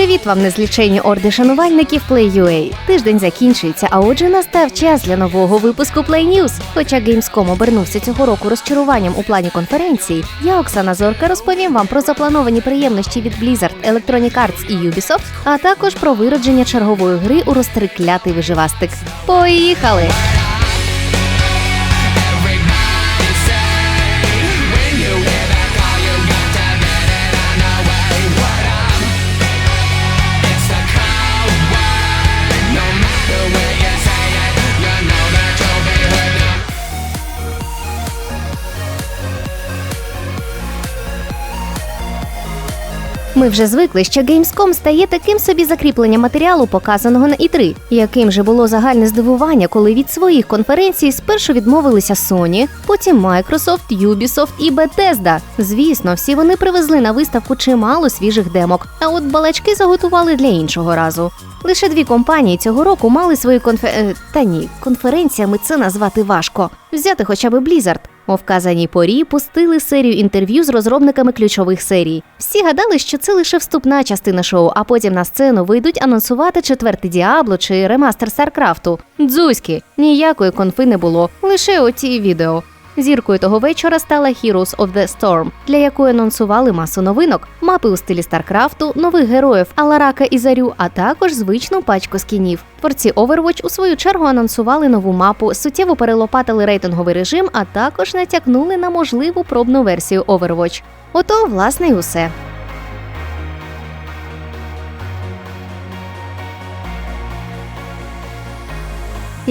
Привіт вам, незліченні орди шанувальників Play.ua. Тиждень закінчується, а отже, настав час для нового випуску Play News. Хоча Gamescom обернувся цього року розчаруванням у плані конференції, я, Оксана Зорка, розповім вам про заплановані приємності від Blizzard, Electronic Arts і Ubisoft, а також про виродження чергової гри у розтриклятий виживастик. Поїхали! Ми вже звикли, що Gamescom стає таким собі закріпленням матеріалу, показаного на E3. Яким же було загальне здивування, коли від своїх конференцій спершу відмовилися Sony, потім Microsoft, Ubisoft і Bethesda. Звісно, всі вони привезли на виставку чимало свіжих демок, а от балачки заготували для іншого разу. Лише дві компанії цього року мали свої конфе... е, Та ні, конференціями це назвати важко. Взяти хоча б Blizzard. У вказаній порі пустили серію інтерв'ю з розробниками ключових серій. Всі гадали, що це лише вступна частина шоу, а потім на сцену вийдуть анонсувати четвертий Діабло чи ремастер Старкрафту. Дзузьки ніякої конфи не було, лише оті відео. Зіркою того вечора стала Heroes of the Storm, для якої анонсували масу новинок, мапи у стилі Старкрафту, нових героїв Аларака і Зарю, а також звичну пачку скінів. Творці Overwatch у свою чергу анонсували нову мапу, суттєво перелопатили рейтинговий режим, а також натякнули на можливу пробну версію Overwatch. Ото, власне, й усе.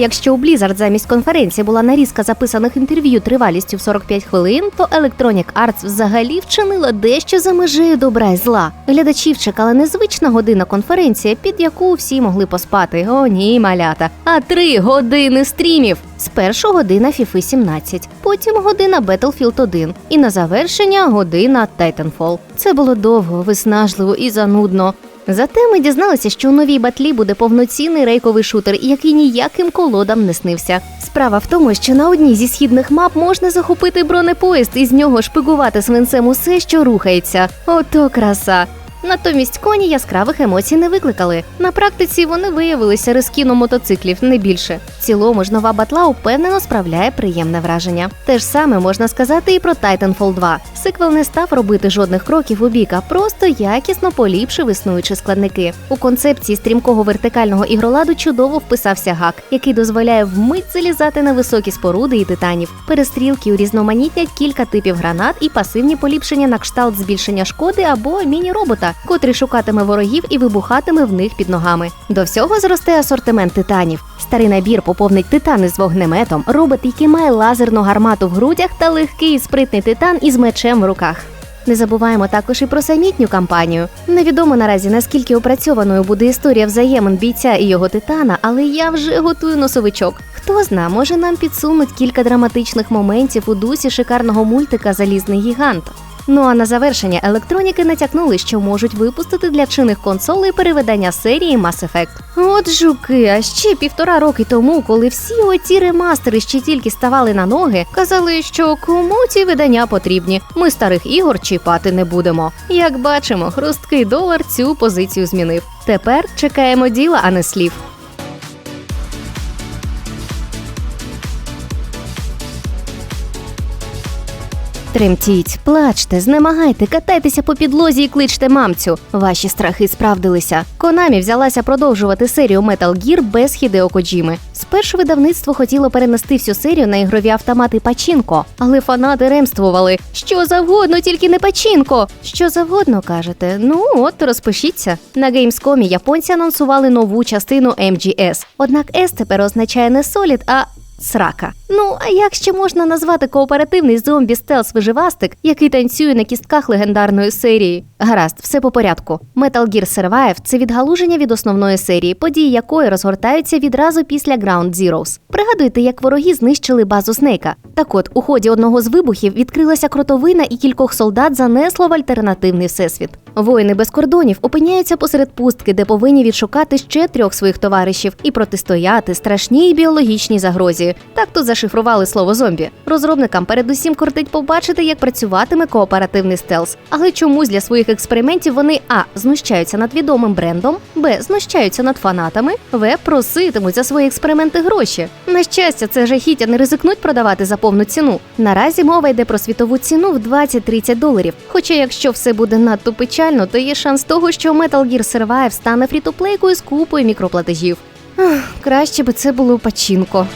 Якщо у Blizzard замість конференції була нарізка записаних інтерв'ю тривалістю в 45 хвилин, то Electronic Arts взагалі вчинила дещо за межею добра й зла. Глядачів чекала незвична година конференція, під яку всі могли поспати. О, ні, малята. А три години стрімів. Спершу година FIFA 17, потім година Battlefield 1 і на завершення година Titanfall. Це було довго, виснажливо і занудно. Зате ми дізналися, що у новій батлі буде повноцінний рейковий шутер, який ніяким колодам не снився. Справа в тому, що на одній зі східних мап можна захопити бронепоїзд і з нього шпигувати свинцем усе, що рухається. Ото краса. Натомість коні яскравих емоцій не викликали. На практиці вони виявилися рискіном мотоциклів, не більше. Цілому ж нова батла упевнено справляє приємне враження. Те ж саме можна сказати і про Titanfall 2. Сиквел не став робити жодних кроків у бік, а просто якісно поліпшив існуючі складники. У концепції стрімкого вертикального ігроладу чудово вписався гак, який дозволяє вмить залізати на високі споруди і титанів. Перестрілки урізноманітнять кілька типів гранат і пасивні поліпшення на кшталт збільшення шкоди або міні-робота, котрий шукатиме ворогів і вибухатиме в них під ногами. До всього зросте асортимент титанів. Старий набір поповнить титани з вогнеметом, робот, який має лазерну гармату в грудях та легкий і спритний титан із мечем в руках. Не забуваємо також і про самітню кампанію. Невідомо наразі наскільки опрацьованою буде історія взаємин бійця і його титана, але я вже готую носовичок. Хто зна, може нам підсунуть кілька драматичних моментів у дусі шикарного мультика Залізний гігант. Ну а на завершення електроніки натякнули, що можуть випустити для чинних консолей переведення серії Mass Effect. От жуки, а ще півтора роки тому, коли всі оці ремастери ще тільки ставали на ноги, казали, що кому ці видання потрібні. Ми старих ігор чіпати не будемо. Як бачимо, хрусткий долар цю позицію змінив. Тепер чекаємо діла, а не слів. Тремтіть, плачте, знемагайте, катайтеся по підлозі і кличте мамцю. Ваші страхи справдилися. Конамі взялася продовжувати серію Metal Gear без Хідео Коджіми. Спершу видавництво хотіло перенести всю серію на ігрові автомати Пачінко, але фанати ремствували. Що завгодно, тільки не Пачінко. Що завгодно кажете? Ну от розпишіться. На Gamescom японці анонсували нову частину MGS. Однак S тепер означає не Solid, а Срака. Ну а як ще можна назвати кооперативний зомбі стелс виживастик, який танцює на кістках легендарної серії? Гаразд, все по порядку. Metal Gear Survive – це відгалуження від основної серії, події якої розгортаються відразу після Ground Zeroes. Пригадуйте, як вороги знищили базу Снейка. Так от, у ході одного з вибухів відкрилася кротовина і кількох солдат занесло в альтернативний всесвіт. Воїни без кордонів опиняються посеред пустки, де повинні відшукати ще трьох своїх товаришів і протистояти страшній біологічній загрозі. Так тут зашифрували слово зомбі. Розробникам передусім кортить побачити, як працюватиме кооперативний стелс. Але чомусь для своїх експериментів вони а знущаються над відомим брендом, б знущаються над фанатами, в проситимуть за свої експерименти гроші. На щастя, це жахіття не ризикнуть продавати за повну ціну. Наразі мова йде про світову ціну в 20-30 доларів. Хоча, якщо все буде надто печально, то є шанс того, що Metal Gear Survive стане фрітоплейкою з купою мікроплатежів. Ах, краще би це було пачінко.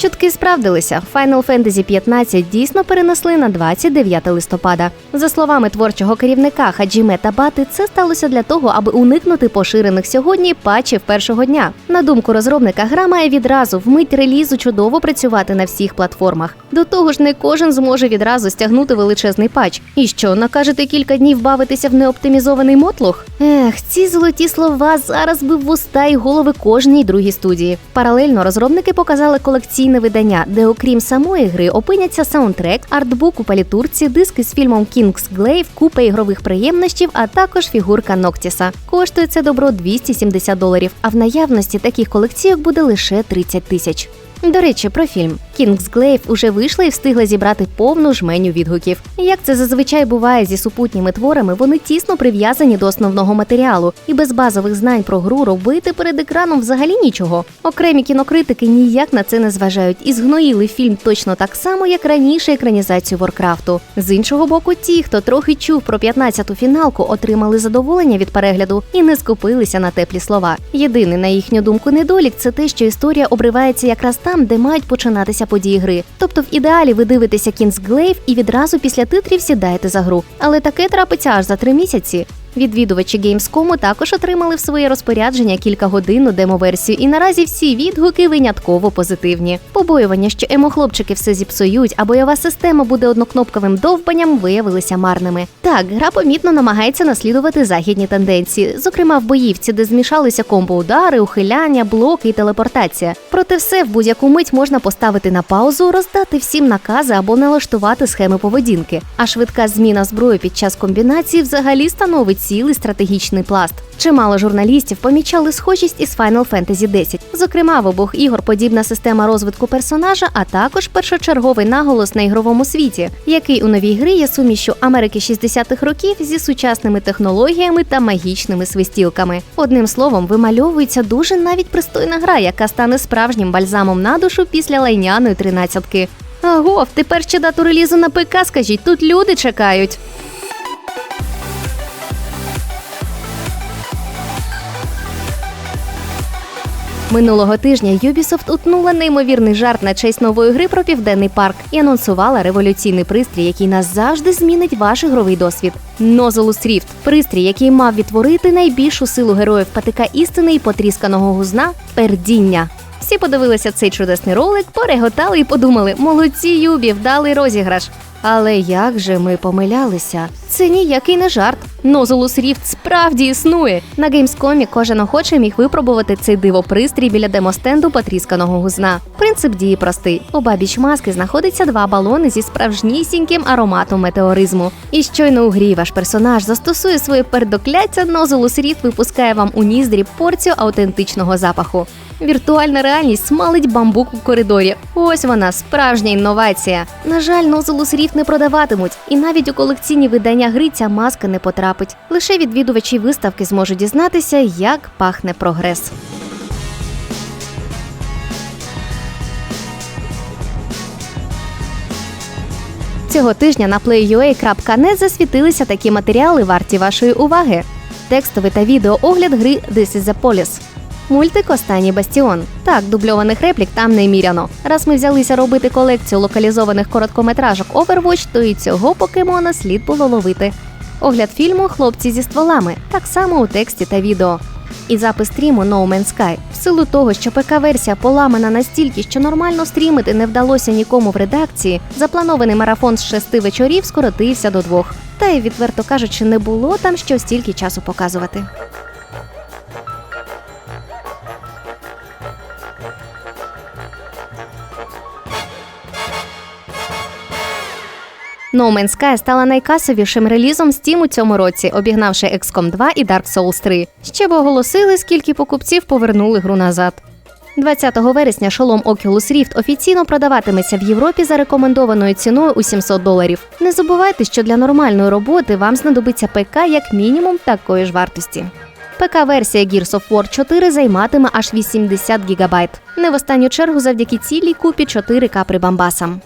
Чутки справдилися. Final Fantasy 15 дійсно перенесли на 29 листопада. За словами творчого керівника Хаджіме Табати, це сталося для того, аби уникнути поширених сьогодні патчів першого дня. На думку розробника, гра має відразу вмить релізу чудово працювати на всіх платформах. До того ж, не кожен зможе відразу стягнути величезний патч. І що, накажете кілька днів бавитися в неоптимізований мотлох? Ех, ці золоті слова зараз би в вуста і голови кожній другій студії. Паралельно розробники показали колекційне видання, де, окрім самої гри, опиняться саундтрек, артбук у палітурці, диски з фільмом King's Glaive, купа ігрових приємностів, а також фігурка Ноктіса. Коштує це добро 270 доларів. А в наявності таких колекційок буде лише 30 тисяч. До речі, про фільм King's Glaive уже вийшла і встигла зібрати повну жменю відгуків. Як це зазвичай буває зі супутніми творами, вони тісно прив'язані до основного матеріалу, і без базових знань про гру робити перед екраном взагалі нічого. Окремі кінокритики ніяк на це не зважають і згноїли фільм точно так само, як раніше екранізацію Воркрафту. З іншого боку, ті, хто трохи чув про 15-ту фіналку, отримали задоволення від перегляду і не скупилися на теплі слова. Єдиний, на їхню думку, недолік це те, що історія обривається якраз там, де мають починатися події гри. Тобто, в ідеалі ви дивитеся King's і відразу після титрів сідаєте за гру. Але таке трапиться аж за три місяці. Відвідувачі Gamescom також отримали в своє розпорядження кілька годинну демо-версію, і наразі всі відгуки винятково позитивні. Побоювання, що емохлопчики все зіпсують, а бойова система буде однокнопковим довбанням, виявилися марними. Так, гра помітно намагається наслідувати західні тенденції, зокрема в боївці, де змішалися комбо-удари, ухиляння, блоки і телепортація. Проте все в будь-яку мить можна поставити на паузу, роздати всім накази або налаштувати схеми поведінки. А швидка зміна зброї під час комбінації взагалі становить цілий стратегічний пласт. Чимало журналістів помічали схожість із Final Fantasy X. Зокрема, в обох ігор подібна система розвитку персонажа, а також першочерговий наголос на ігровому світі, який у новій грі є сумішю Америки 60-х років зі сучасними технологіями та магічними свистілками. Одним словом, вимальовується дуже навіть пристойна гра, яка стане справжнім бальзамом на душу після лайняної тринадцятки. Агов, тепер ще дату релізу на ПК, скажіть, тут люди чекають. Минулого тижня Ubisoft утнула неймовірний жарт на честь нової гри про південний парк і анонсувала революційний пристрій, який назавжди змінить ваш ігровий досвід. Nozulus Rift – пристрій, який мав відтворити найбільшу силу героїв патика істини і потрісканого гузна пердіння. Всі подивилися цей чудесний ролик, пореготали і подумали: молодці Юбі, вдалий розіграш. Але як же ми помилялися? Це ніякий не жарт. Nozulus Rift справді існує. На Gamescom кожен охоче міг випробувати цей дивопристрій біля демостенду потрісканого гузна. Принцип дії простий: у бабіч маски знаходиться два балони зі справжнісіньким ароматом метеоризму. І щойно у грі ваш персонаж застосує своє пердокляття, Nozulus Rift випускає вам у ніздрі порцію аутентичного запаху. Віртуальна реальність смалить бамбук у коридорі. Ось вона, справжня інновація. На жаль, Nozulus Rift не продаватимуть, і навіть у колекційні видання гри ця маска не потрапить. Лише відвідувачі виставки зможуть дізнатися, як пахне прогрес. Цього тижня на play.ua.net засвітилися такі матеріали варті вашої уваги. Текстовий та відеоогляд гри This is the Police. Мультик Останній бастіон. Так, дубльованих реплік там неміряно. Раз ми взялися робити колекцію локалізованих короткометражок Overwatch, то і цього покемона слід було ловити. Огляд фільму Хлопці зі стволами так само у тексті та відео. І запис стріму No Man's Sky. В силу того, що ПК-версія поламана настільки, що нормально стрімити не вдалося нікому в редакції, запланований марафон з шести вечорів скоротився до двох. Та й, відверто кажучи, не було там що стільки часу показувати. No Man's Sky стала найкасовішим релізом Steam у цьому році, обігнавши XCOM 2 і Dark Souls 3. Ще б оголосили, скільки покупців повернули гру назад. 20 вересня шолом Oculus Rift офіційно продаватиметься в Європі за рекомендованою ціною у 700 доларів. Не забувайте, що для нормальної роботи вам знадобиться ПК як мінімум такої ж вартості. ПК-версія Gears of War 4 займатиме аж 80 ГБ. Не в останню чергу завдяки цілій купі 4К прибамбасам.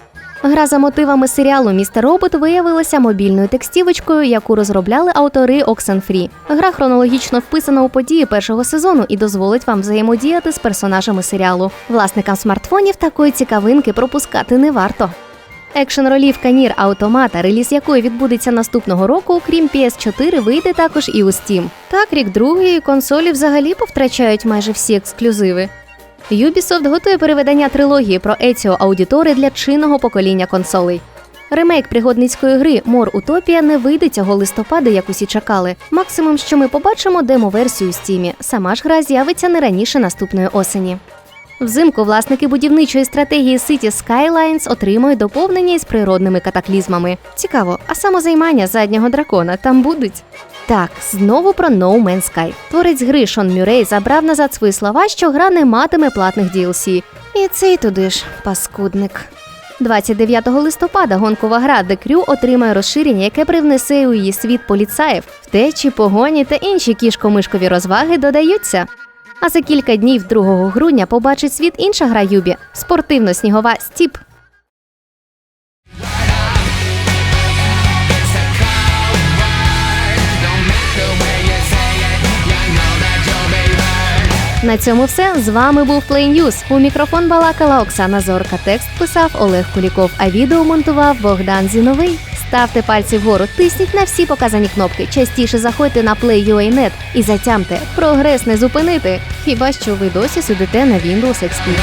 Гра за мотивами серіалу Містер Робот виявилася мобільною текстівочкою, яку розробляли автори Oxenfree. Гра хронологічно вписана у події першого сезону і дозволить вам взаємодіяти з персонажами серіалу. Власникам смартфонів такої цікавинки пропускати не варто. Екшн ролівка Нір Автомата, реліз якої відбудеться наступного року, крім PS4, вийде також і у Steam. Так, рік другий консолі взагалі повтрачають майже всі ексклюзиви. Ubisoft готує переведення трилогії про Еціо Аудітори для чинного покоління консолей. Ремейк пригодницької гри Мор Утопія не вийде цього листопада, як усі чекали. Максимум, що ми побачимо демо-версію стімі. Сама ж гра з'явиться не раніше наступної осені. Взимку власники будівничої стратегії City Skylines отримують доповнення із природними катаклізмами. Цікаво, а самозаймання заднього дракона там будуть? Так, знову про No Man's Sky. Творець гри Шон Мюррей забрав назад свої слова, що гра не матиме платних DLC. І цей туди ж паскудник. 29 листопада гонкова гра The Crew отримає розширення, яке привнесе у її світ поліцаїв, втечі, погоні та інші кішко-мишкові розваги додаються. А за кілька днів 2 грудня побачить світ інша гра Юбі спортивно-снігова Стіп. На цьому все. З вами був Play News. У мікрофон балакала Оксана Зорка. Текст писав Олег Куліков, а відео монтував Богдан Зіновий. Ставте пальці вгору, тисніть на всі показані кнопки. Частіше заходьте на Play.ua.net і затямте. Прогрес не зупинити. Хіба що ви досі сидите на Windows XP.